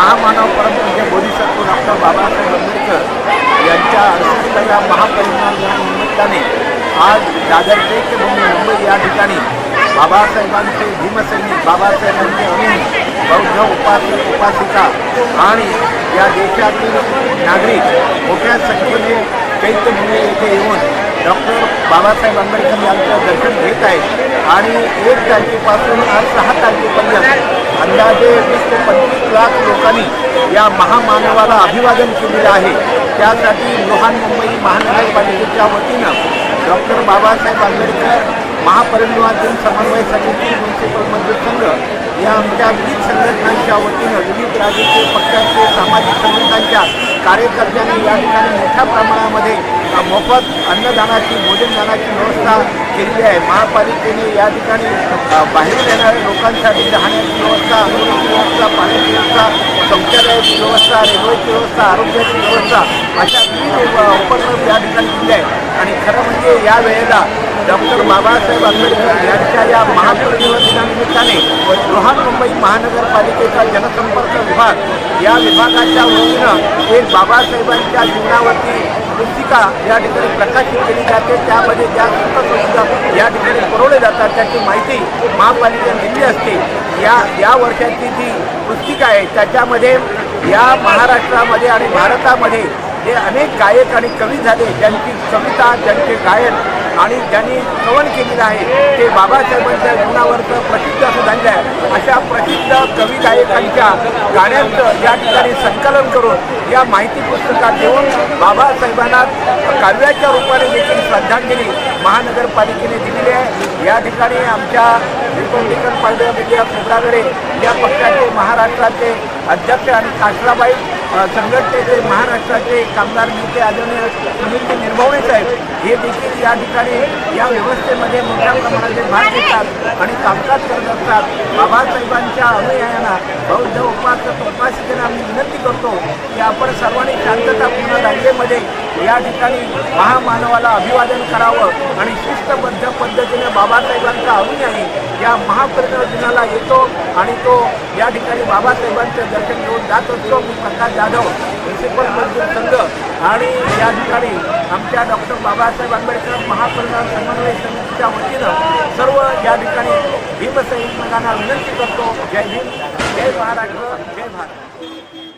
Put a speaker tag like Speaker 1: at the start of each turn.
Speaker 1: महामानव परमपूज्य बोधिसत्व डॉक्टर बाबासाहेब आंबेडकर यांच्या अडुसष्टाव्या महापरिनिर्वाण निमित्ताने आज दादर चैत्यभूमी मुंबई या ठिकाणी बाबासाहेबांचे भीमसैनिक बाबासाहेबांचे अमीन बौद्ध उपासक उपासिका आणि या देशातील नागरिक मोठ्या संख्येने चैत्यभूमी येथे येऊन डॉक्टर बाबासाहेब आंबेडकर यांचं दर्शन घेत आहेत. आणि एक तारखेपासून आज सहा तारखेपर्यंत अंदाजे वीस ते पंचवीस लाख लोकांनी या महामानवाला अभिवादन केलेलं आहे. त्यासाठी लोहान मुंबई महानगरपालिकेच्या वतीनं डॉक्टर बाबासाहेब आंबेडकर महापरिनिर्वाण दिन समन्वय समिती म्युन्सिपल मजूर संघ या आमच्या विविध संघटनांच्या वतीनं विविध राजकीय पक्षांचे सामाजिक संघ संघटनांच्या कार्यकर्त्यांनी या ठिकाणी मोठ्या प्रमाणामध्ये मोफत अन्नदानाची भोजनदानाची व्यवस्था केलेली आहे. महापालिकेने या ठिकाणी बाहेरून येणाऱ्या लोकांसाठी राहण्याची व्यवस्था अनुदानाची व्यवस्था पाण्याची व्यवस्था शौचालयाची व्यवस्था रेल्वेची व्यवस्था आरोग्याची व्यवस्था अशा विविध उपक्रम या ठिकाणी दिले आहेत. आणि खरं म्हणजे या वेळेला डॉक्टर बाबासाहेब आंबेडकर यांच्या या महापरिनिर्वाण दिनानिमित्ताने बृहन मुंबई महानगरपालिकेचा जनसंपर्क विभाग या विभागाच्या वतीनं एक बाबासाहेबांच्या जीवनावरती पुस्तिका या ठिकाणी प्रकाशित केली जाते. त्यामध्ये ज्या सुविधा या ठिकाणी पुरवले जातात त्याची माहिती महापालिकेने दिली असते. या या वर्षाची जी पुस्तिका आहे त्याच्यामध्ये या महाराष्ट्रामध्ये आणि भारतामध्ये जे अनेक गायक आणि कवी झाले ज्यांची कविता ज्यांचे गायन आणि ज्यांनी श्रवण केलेलं आहे ते बाबासाहेबांच्या जीवनावरचं प्रसिद्ध असं झालेलं आहे. अशा प्रसिद्ध कवी गायकांच्या गाण्यांचं या ठिकाणी संकलन करून या माहिती पुस्तकात देऊन बाबासाहेबांना काव्याच्या रूपाने देखील श्रद्धांजली महानगरपालिकेने दिलेली आहे. या ठिकाणी आमच्या रिपब्लिकन पार्टी ऑफ इंडिया या पक्षाचे महाराष्ट्राचे अध्यक्ष आणि कासराबाई संघटनेचे महाराष्ट्राचे कामगार नेते आदरणीय सुनीलजी निर्भवणे हे देखील या ठिकाणी या व्यवस्थेमध्ये मोठ्या प्रमाणात भाग घेतात आणि कामकाज करत असतात. बाबासाहेबांच्या अनुयायांना बौद्ध उपासक उपासिकेला आम्ही विनंती करतो की आपण सर्वांनी शांततापूर्ण रांगेमध्ये या ठिकाणी महामानवाला अभिवादन करावं आणि शिस्तबद्ध पद्धतीने बाबासाहेबांचा अनुयायी या महापरिनिर्वाण दिनाला येतो आणि तो या ठिकाणी बाबासाहेबांचं दर्शन घेऊन जात असतो. मी प्रकाश जाधव म्युन्सिपल मजदूर संघ आणि या ठिकाणी आमच्या डॉक्टर बाबासाहेब आंबेडकर महापरिणाम समन्वय समितीच्या वतीनं सर्व या ठिकाणी भीमसैनिकांना विनंती करतो. जय भीम जय महाराष्ट्र. जय भारत.